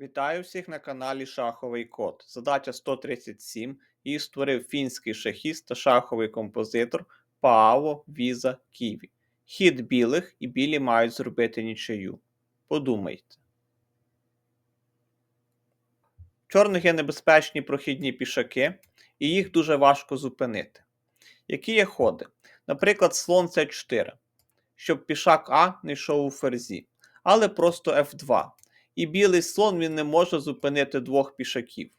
Вітаю всіх на каналі Шаховий Код. Задача 137. Її створив фінський шахіст та шаховий композитор Пааво Віза Ківі. Хід білих і білі мають зробити нічию. Подумайте. Чорних є небезпечні прохідні пішаки, і їх дуже важко зупинити. Які є ходи? Наприклад, слон С4, щоб пішак А не йшов у ферзі, але просто F2 і білий слон він не може зупинити двох пішаків.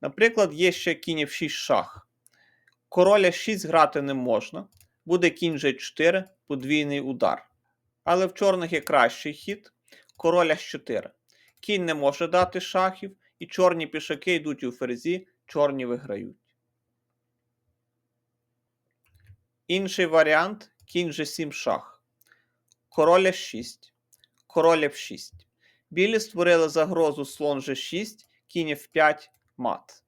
Наприклад, є ще кінь F6 шах. Короля 6 грати не можна, буде кінь G4, подвійний удар. Але в чорних є кращий хід короля 4. Кінь не може дати шахів, і чорні пішаки йдуть у ферзі, чорні виграють. Інший варіант кінь G7 шах. Короля 6. Король F6. Білі створили загрозу слон G6, кінь F5, мат.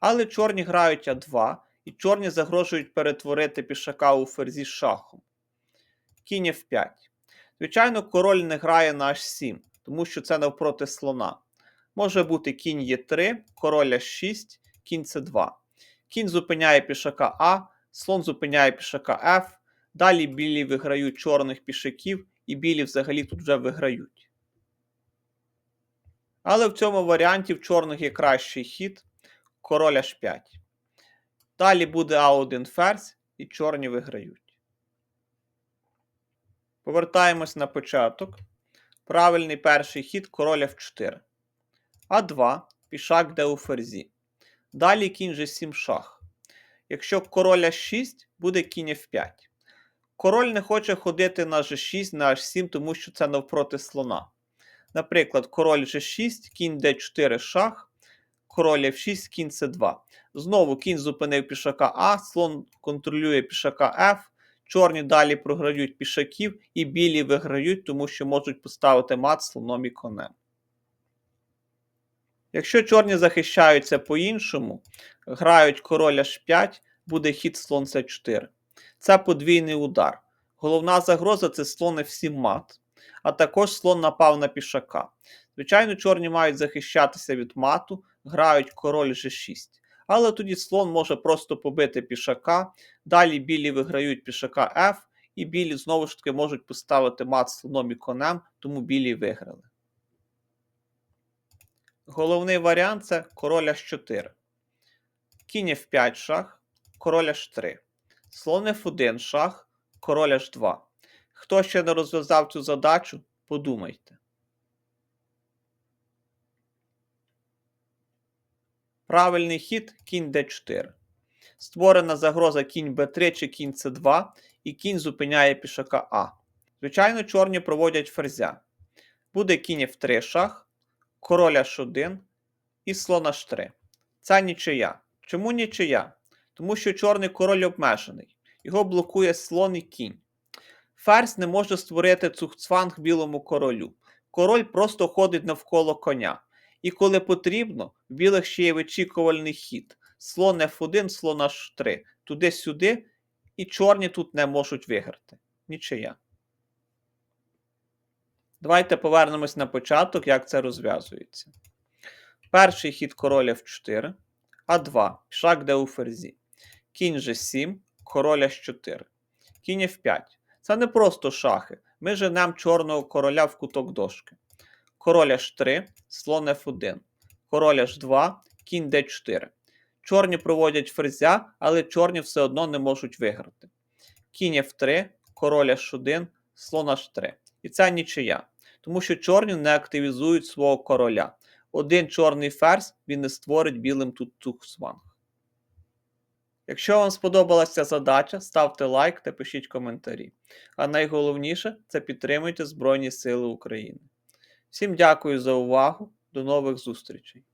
Але чорні грають А2, і чорні загрожують перетворити пішака у ферзі з шахом. Кінь F5. Звичайно, король не грає на H7, тому що це навпроти слона. Може бути кінь Е3, король H6, кінь С2. Кінь зупиняє пішака А, слон зупиняє пішака F. Далі білі виграють чорних пішаків, і білі взагалі тут вже виграють. Але в цьому варіанті в чорних є кращий хід король H5. Далі буде А1 ферзь, і чорні виграють. Повертаємось на початок. Правильний перший хід король F4. А2 пішак де у ферзі. Далі кінь G7 шах. Якщо король H6, буде кінь F5. Король не хоче ходити на G6, на H7, тому що це навпроти слона. Наприклад, король G6, кінь d4 шах, король F6, кінь c2. Знову кінь зупинив пішака А, слон контролює пішака F. Чорні далі програють пішаків, і білі виграють, тому що можуть поставити мат слоном і конем. Якщо чорні захищаються по-іншому, грають король H5, буде хід слон c4. Це подвійний удар. Головна загроза це слон F7 мат а також слон напав на пішака. Звичайно, чорні мають захищатися від мату, грають король G6. Але тоді слон може просто побити пішака, далі білі виграють пішака F, і білі знову ж таки можуть поставити мат слоном і конем, тому білі виграли. Головний варіант це король H4. Кінь F5 шах, король H3. Слон F1 шах, король H2. Хто ще не розв'язав цю задачу, подумайте. Правильний хід кінь d4. Створена загроза кінь b3 чи кінь c2, і кінь зупиняє пішака А. Звичайно, чорні проводять ферзя. Буде кінь f3 шах, король h1 і слон h3. Це нічия. Чому нічия? Тому що чорний король обмежений. Його блокує слон і кінь. Ферзь не може створити цухцванг білому королю. Король просто ходить навколо коня. І коли потрібно, в білих ще є вичікувальний хід. Слон F1, слон H3. Туди-сюди, і чорні тут не можуть виграти. Нічия. Давайте повернемось на початок, як це розв'язується. Перший хід король F4, А2, шаг де у ферзі. Кінь G7, король H4. Кінь F5. Це не просто шахи. Ми женемо чорного короля в куток дошки. Король H3, слон F1. Король H2, кінь D4. Чорні проводять ферзя, але чорні все одно не можуть виграти. Кінь F3, король H1, слон H3. І це нічия. Тому що чорні не активізують свого короля. Один чорний ферзь він не створить білим тут цухсванг. Якщо вам сподобалася задача, ставте лайк та пишіть коментарі. А найголовніше це підтримуйте Збройні Сили України. Всім дякую за увагу, до нових зустрічей!